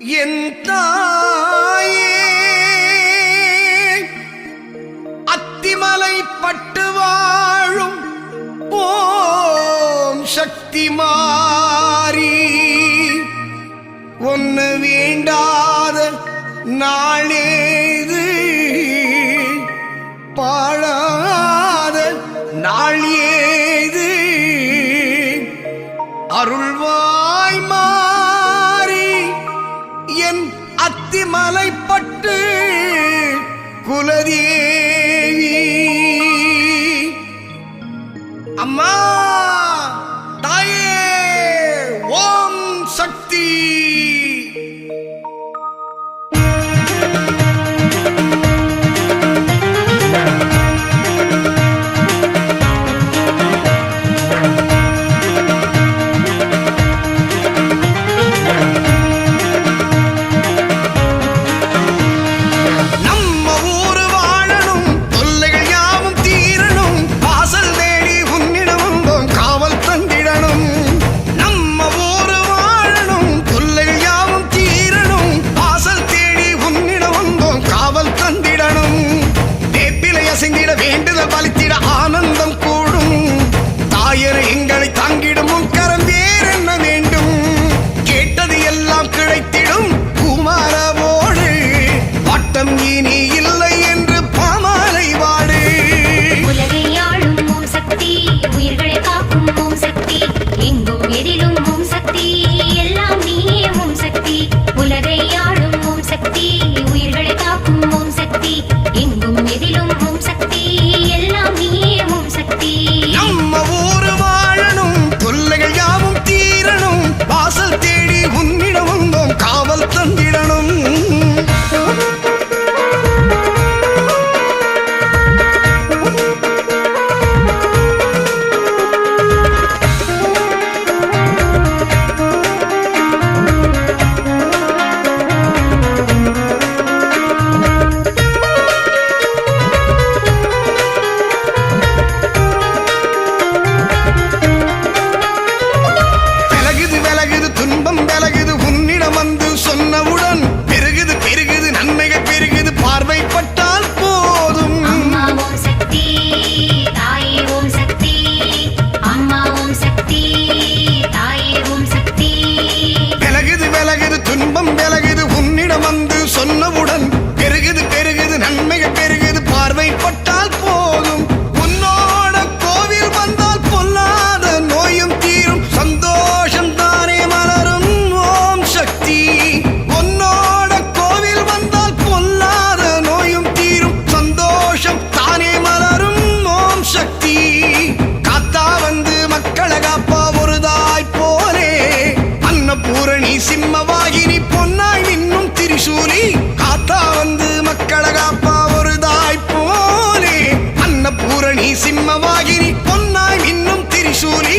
என் தாயே அத்திமலை பட்டு வாழும் ஓம் சக்தி மாறி. ஒன்று வேண்டாத நாளே Amor! எங்களை தாங்கிடும் கரம் வேறு கழகப்பா ஒரு தாய் போலே. அன்னபூரணி சிம்மவாகினி பொன்னாய் நின்னும் திரிசூலி. காத்தா வந்து மக்களகாப்பா ஒரு தாய் போலே. அன்னபூரணி சிம்மவாகினி பொன்னாய் நின்னும் திரிசூலி.